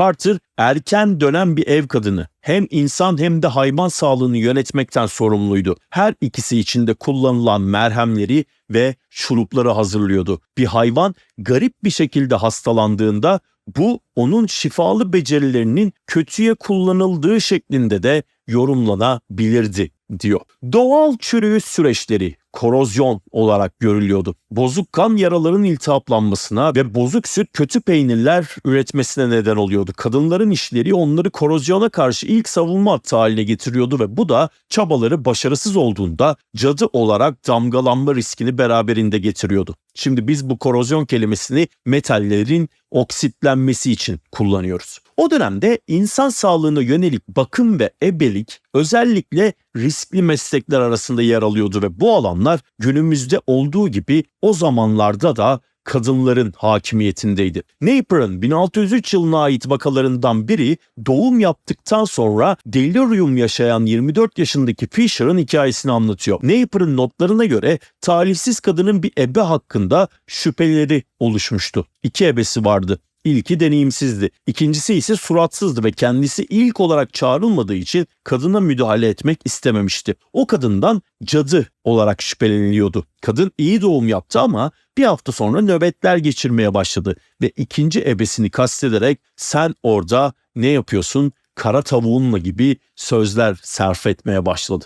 Carter erken dönen bir ev kadını. Hem insan hem de hayvan sağlığını yönetmekten sorumluydu. Her ikisi içinde kullanılan merhemleri ve şurupları hazırlıyordu. Bir hayvan garip bir şekilde hastalandığında bu onun şifalı becerilerinin kötüye kullanıldığı şeklinde de yorumlanabilirdi diyor. Doğal çürüyüş süreçleri korozyon olarak görülüyordu. Bozuk kan yaraların iltihaplanmasına ve bozuk süt kötü peynirler üretmesine neden oluyordu. Kadınların işleri onları korozyona karşı ilk savunma hattı haline getiriyordu ve bu da çabaları başarısız olduğunda cadı olarak damgalanma riskini beraberinde getiriyordu. Şimdi biz bu korozyon kelimesini metallerin oksitlenmesi için kullanıyoruz. O dönemde insan sağlığına yönelik bakım ve ebelik özellikle riskli meslekler arasında yer alıyordu ve bu alanlar günümüzde olduğu gibi o zamanlarda da kadınların hakimiyetindeydi. Naper'ın 1603 yılına ait vakalarından biri doğum yaptıktan sonra delirium yaşayan 24 yaşındaki Fisher'ın hikayesini anlatıyor. Naper'ın notlarına göre talihsiz kadının bir ebe hakkında şüpheleri oluşmuştu. İki ebesi vardı. İlki deneyimsizdi. İkincisi ise suratsızdı ve kendisi ilk olarak çağrılmadığı için kadına müdahale etmek istememişti. O kadından cadı olarak şüpheleniliyordu. Kadın iyi doğum yaptı ama bir hafta sonra nöbetler geçirmeye başladı ve ikinci ebesini kastederek sen orada ne yapıyorsun? kara tavuğunla gibi sözler sarf etmeye başladı.